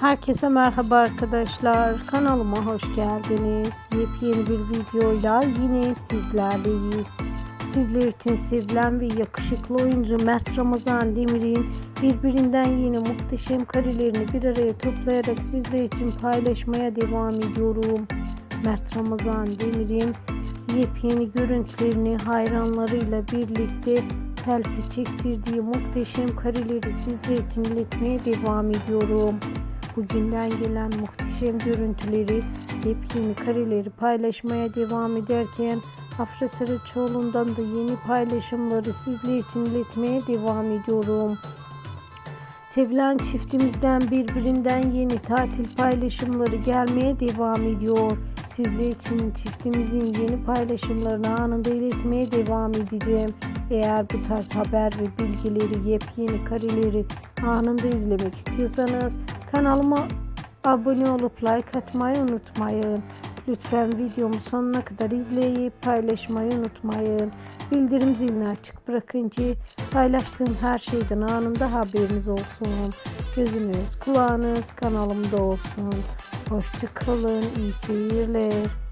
Herkese merhaba arkadaşlar. Kanalıma hoş geldiniz. Yepyeni bir videoyla yine sizlerleyiz. Sizler için sevilen ve yakışıklı oyuncu Mert Ramazan Demir'in birbirinden yeni muhteşem karelerini bir araya toplayarak sizler için paylaşmaya devam ediyorum. Mert Ramazan Demir'in yepyeni görüntülerini hayranlarıyla birlikte selfie çektirdiği muhteşem kareleri sizler için iletmeye devam ediyorum. Bugünden gelen muhteşem görüntüleri, yepyeni kareleri paylaşmaya devam ederken Afra Saraçoğlu'ndan da yeni paylaşımları sizler için iletmeye devam ediyorum. Sevilen çiftimizden birbirinden yeni tatil paylaşımları gelmeye devam ediyor. Sizler için çiftimizin yeni paylaşımlarını anında iletmeye devam edeceğim. Eğer bu tarz haber ve bilgileri, yepyeni kareleri anında izlemek istiyorsanız kanalıma abone olup like atmayı unutmayın. Lütfen videomu sonuna kadar izleyip paylaşmayı unutmayın. Bildirim zilini açık bırakın ki paylaştığım her şeyden anında haberiniz olsun. Gözünüz, kulağınız kanalımda olsun. Hoşçakalın, iyi seyirler.